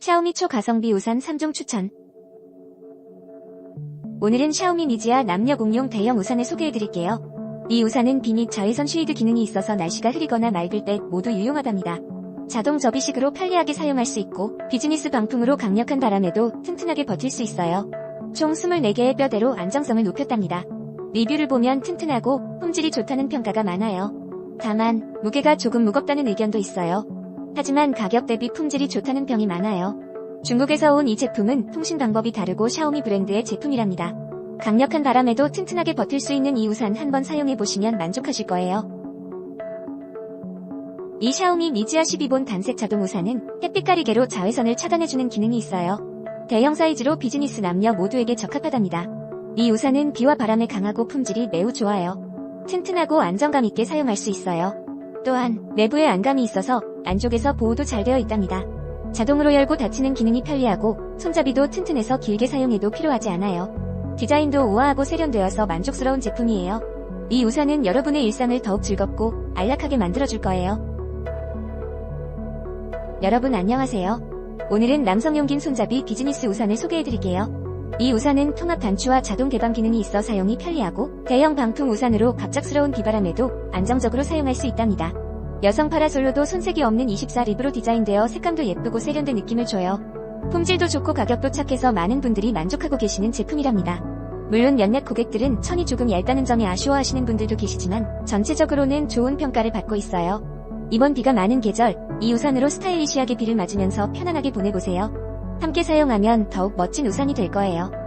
샤오미 초가성비 우산 3종 추천. 오늘은 샤오미 미지아 남녀 공용 대형 우산을 소개해드릴게요. 이 우산은 비및 자외선 쉐이드 기능이 있어서 날씨가 흐리거나 맑을 때 모두 유용하답니다. 자동 접이식으로 편리하게 사용할 수 있고 비즈니스 방풍으로 강력한 바람에도 튼튼하게 버틸 수 있어요. 총 24개의 뼈대로 안정성을 높였답니다. 리뷰를 보면 튼튼하고 품질이 좋다는 평가가 많아요. 다만 무게가 조금 무겁다는 의견도 있어요. 하지만 가격 대비 품질이 좋다는 평이 많아요. 중국에서 온 이 제품은 통신 방법이 다르고 샤오미 브랜드의 제품이랍니다. 강력한 바람에도 튼튼하게 버틸 수 있는 이 우산 한번 사용해보시면 만족하실 거예요. 이 샤오미 미지아 12본 단색 자동 우산은 햇빛 가리개로 자외선을 차단해주는 기능이 있어요. 대형 사이즈로 비즈니스 남녀 모두에게 적합하답니다. 이 우산은 비와 바람에 강하고 품질이 매우 좋아요. 튼튼하고 안정감 있게 사용할 수 있어요. 또한 내부에 안감이 있어서 안쪽에서 보호도 잘 되어 있답니다. 자동으로 열고 닫히는 기능이 편리하고 손잡이도 튼튼해서 길게 사용해도 필요하지 않아요. 디자인도 우아하고 세련되어서 만족스러운 제품이에요. 이 우산은 여러분의 일상을 더욱 즐겁고 안락하게 만들어줄 거예요. 여러분 안녕하세요. 오늘은 남성용 긴 손잡이 비즈니스 우산을 소개해드릴게요. 이 우산은 통합 단추와 자동 개방 기능이 있어 사용이 편리하고 대형 방풍 우산으로 갑작스러운 비바람에도 안정적으로 사용할 수 있답니다. 여성 파라솔로도 손색이 없는 24 립으로 디자인되어 색감도 예쁘고 세련된 느낌을 줘요. 품질도 좋고 가격도 착해서 많은 분들이 만족하고 계시는 제품이랍니다. 물론 몇몇 고객들은 천이 조금 얇다는 점에 아쉬워하시는 분들도 계시지만 전체적으로는 좋은 평가를 받고 있어요. 이번 비가 많은 계절, 이 우산으로 스타일리시하게 비를 맞으면서 편안하게 보내보세요. 함께 사용하면 더욱 멋진 우산이 될 거예요.